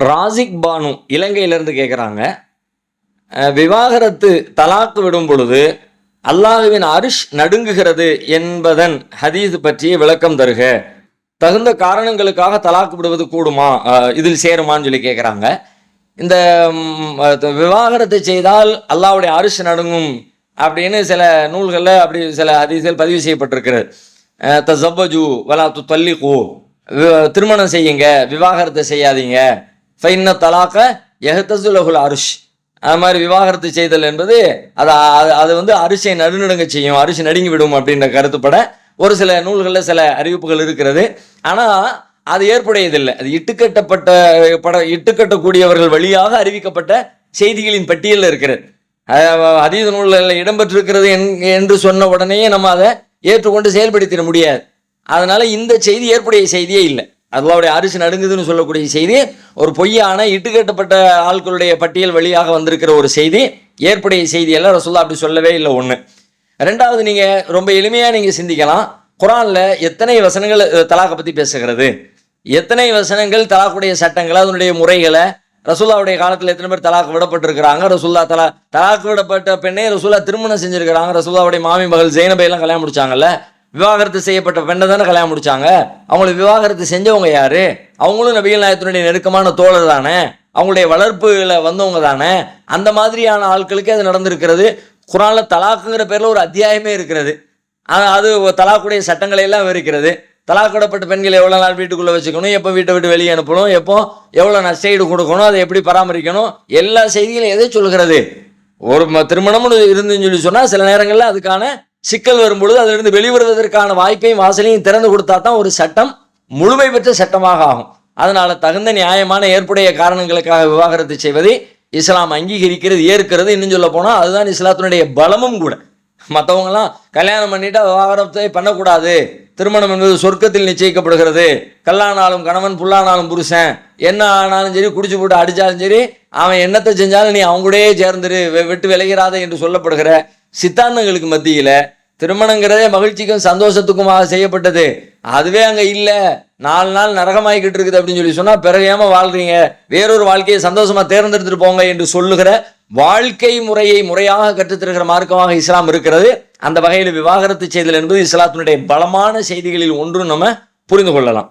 ராசிக் பானு இலங்கையிலேருந்து கேட்குறாங்க விவாகரத்து தலாக்கு விடும் பொழுது அல்லாஹுவின் அரிஷ் நடுங்குகிறது என்பதன் ஹதீஸ் பற்றிய விளக்கம் தருக. தகுந்த காரணங்களுக்காக தலாக்கு விடுவது கூடுமா? இதில் சேருமான்னு சொல்லி கேட்குறாங்க இந்த விவாகரத்தை செய்தால் அல்லாவுடைய அரிஷ் நடுங்கும் அப்படின்னு சில நூல்களில் அப்படி சில அதிசயில் பதிவு செய்யப்பட்டிருக்கிறது. தசப்பஜு வலா து தல்லிகு திருமணம் செய்யுங்க விவாகரத்தை செய்யாதீங்க. ஃபைன்ன தலாக்க எஹத்தசுலகுல் அருஷ் அது மாதிரி விவாகரத்து செய்தல் என்பது அது அது- வந்து அரிசியை நடுநடுங்க செய்யும் அரிசி நடுங்கி விடும் அப்படின்ற கருத்துப்பட ஒரு சில நூல்களில் சில அறிவிப்புகள் இருக்கிறது. ஆனால் அது ஏற்புடையதில்லை. அது இட்டுக்கட்டப்பட்ட பட இட்டுக்கட்டக்கூடியவர்கள் வழியாக அறிவிக்கப்பட்ட செய்திகளின் பட்டியலில் இருக்கிறது. அதீத நூல்களில் இடம்பெற்றிருக்கிறது என்- என்று சொன்ன உடனேயே நம்ம அதை ஏற்றுக்கொண்டு செயல்படுத்திட முடியாது. அதனால் இந்த செய்தி ஏற்புடைய செய்தியே இல்லை. அல்லாவுடைய அரிசி நடுங்குதுன்னு சொல்லக்கூடிய செய்தி ஒரு பொய்யான இட்டுக்கட்டப்பட்ட ஆட்களுடைய பட்டியல் வழியாக வந்திருக்கிற ஒரு செய்தி ஏற்புடைய செய்தி எல்லாம் ரசுல்லா அப்படி சொல்லவே இல்லை ஒன்று ரெண்டாவது நீங்கள் ரொம்ப எளிமையாக நீங்கள் சிந்திக்கலாம். குரானில் எத்தனை வசனங்கள் தலாக்கை பற்றி பேசுகிறது? எத்தனை வசனங்கள் தலாக்குடைய சட்டங்களை அதனுடைய முறைகளை ரசூல்லாவுடைய காலத்தில் எத்தனை பேர் தலாக்கு விடப்பட்டிருக்கிறாங்க? ரசூல்லா தலா தலாக்கு விடப்பட்ட பெண்ணை ரசூல்லா திருமணம் செஞ்சுருக்கிறாங்க. ரசூல்லாவுடைய மாமி மகள் ஜெயினபையெல்லாம் கல்யாணம் முடிச்சாங்கல்ல. விவாகரத்து செய்யப்பட்ட பெண்ணை தானே கல்யாணம் முடிச்சாங்க? அவங்கள விவாகரத்து செஞ்சவங்க யாரு? அவங்களும் நபிகள் நாயத்தினுடைய நெருக்கமான தோழர் தானே? அவங்களுடைய வளர்ப்புகளை வந்தவங்க தானே? அந்த மாதிரியான ஆட்களுக்கு அது நடந்திருக்கிறது. குரானில் தலாக்குங்கிற பேரில் ஒரு அத்தியாயமே இருக்கிறது. அது தலாக்குடைய சட்டங்களை எல்லாம் விவரிக்கிறது தலாக்கிடப்பட்ட பெண்கள் எவ்வளோ நாள் வீட்டுக்குள்ளே வச்சுக்கணும்? எப்போ வீட்டை விட்டு வெளியே அனுப்பணும்? எப்போ எவ்வளோ நஷ்டஈடு கொடுக்கணும்? அதை எப்படி பராமரிக்கணும்? எல்லா செய்திகளும் எதை சொல்கிறது? ஒரு திருமணம்னு இருந்துன்னு சொல்லி சொன்னால் சில நேரங்களில் அதுக்கான சிக்கல் வரும்பொழுது அதிலிருந்து வெளிவருவதற்கான வாய்ப்பையும் வாசலையும் திறந்து கொடுத்தா தான் ஒரு சட்டம் முழுமை பெற்ற சட்டமாக ஆகும். அதனால் தகுந்த நியாயமான ஏற்புடைய காரணங்களுக்காக விவாகரத்து செய்வதை இஸ்லாம் அங்கீகரிக்கிறது ஏற்கிறது இன்னும் சொல்ல போனால் அதுதான் இஸ்லாத்தினுடைய பலமும் கூட. மற்றவங்களாம் கல்யாணம் பண்ணிட்டா விவாகரத்தை பண்ணக்கூடாது. திருமணம் என்பது சொர்க்கத்தில் நிச்சயிக்கப்படுகிறது. கல்லானாலும் கணவன் புல்லானாலும் புருஷன். என்ன ஆனாலும் சரி குடிச்சு போட்டு அடித்தாலும் சரி அவன் என்னத்தை செஞ்சாலும் நீ அவங்க கூடயே சேர்ந்துரு வெ- விட்டு விலகிறாத என்று சொல்லப்படுகிற சித்தாந்தங்களுக்கு மத்தியில் திருமணங்கிறதே மகிழ்ச்சிக்கும் சந்தோஷத்துக்குமாக செய்யப்பட்டது. அதுவே அங்கே இல்லை. நாலு நாள் நரகமாகிக்கிட்டு இருக்குது அப்படின்னு சொல்லி சொன்னால் பிறகு ஏமா வாழ்றீங்க? வேறொரு வாழ்க்கையை சந்தோஷமாக தேர்ந்தெடுத்துட்டு போங்க என்று சொல்லுகிற வாழ்க்கை முறையை முறையாக கற்றுத்தருகிற மார்க்கமாக இஸ்லாம் இருக்கிறது. அந்த வகையில் விவாகரத்து செய்தல் என்பது இஸ்லாத்தினுடைய பலமான செய்திகளில் ஒன்று நம்ம புரிந்து கொள்ளலாம்.